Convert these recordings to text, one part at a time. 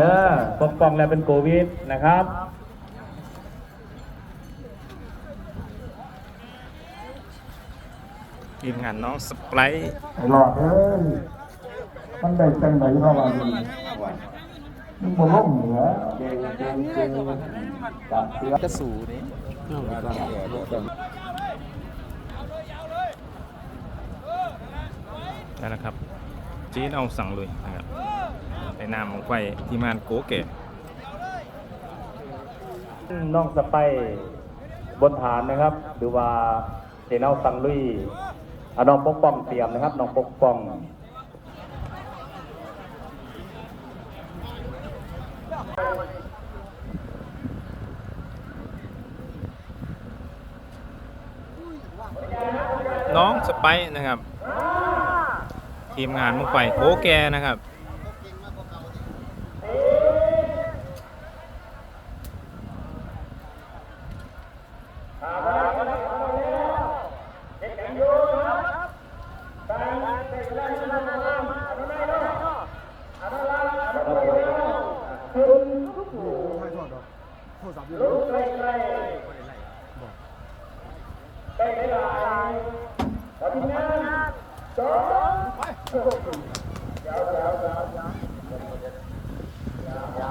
เออปกป้องแล้วเป็นโควิดนะครับ ทีมงานน้องสไปร์หลอดเอ้ยมันได้จังไหนเพราะว่ามันมันบ่ล่มเหนือเก่งเก่งเก่งจับเสือกระสูนี่นั่นแหละครับจีนเอาสั่งเลยนะครับ นนามของไฟทีมงานโกเกะน้องสไปร์บนฐานนะครับ หรือว่าเซนเอาสังลุยเอาน้องปกป้องเตรียมนะครับน้องปกป้องน้องสไปร์นะครับ ทีมงานมุงไฟโกแกนะครับ อย่า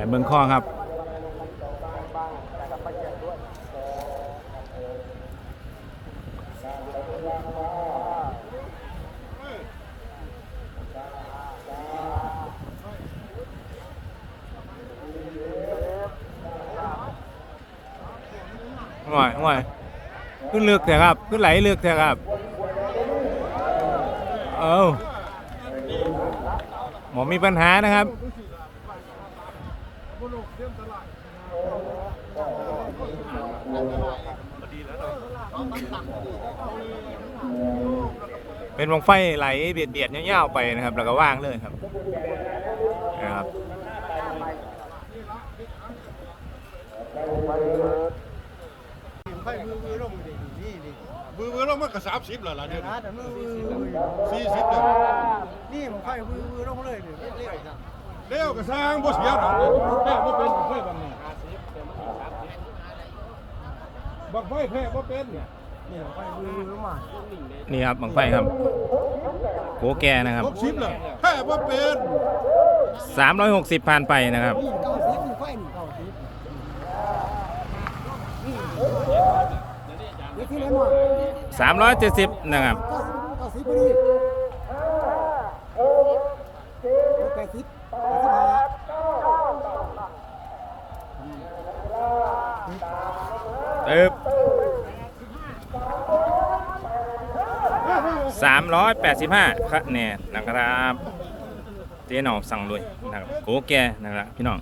ไหนเบิ้งข้อครับห่วยห่วยขึ้นเลือกแต่ครับ ขึ้นไหลเลือกแต่ครับ เอาหมอมีปัญหานะครับ เป็นวงไฟไหลเบียดเบียดๆยาวๆไปนะครับ แล้วก็ว่างเลยครับนะครับไฟมือมือลงดินี่นี่มือมือลงมันก็สามสิบแล้วล่ะเนี่ยสี่สิบเลยนี่มันไฟมือมืองเลยนี่เรียกนะ เลี้ยวก็สร้างบ่เสียหรอกแพ้บ่เป็นไฟบังนี้บักไฟแพ้บ่เป็นนี่ไฟมือมานี่ครับบังไฟครับโกแกนะครับหกสิบเลยแพ้บ่เป็น360ผ่านไปนะครับนี่เก้าสิบนี่ไฟนี่เก้าสิบนี่นี่ที่ไหนหมด370นะครับ เก้าสิบเก้าสิบพอดีแปดสิบแปดสิบห้าตึบ385คะแนนนะครับเจ๊หนอสั่งด้วยนะครับโกแกนะครับพี่น้อง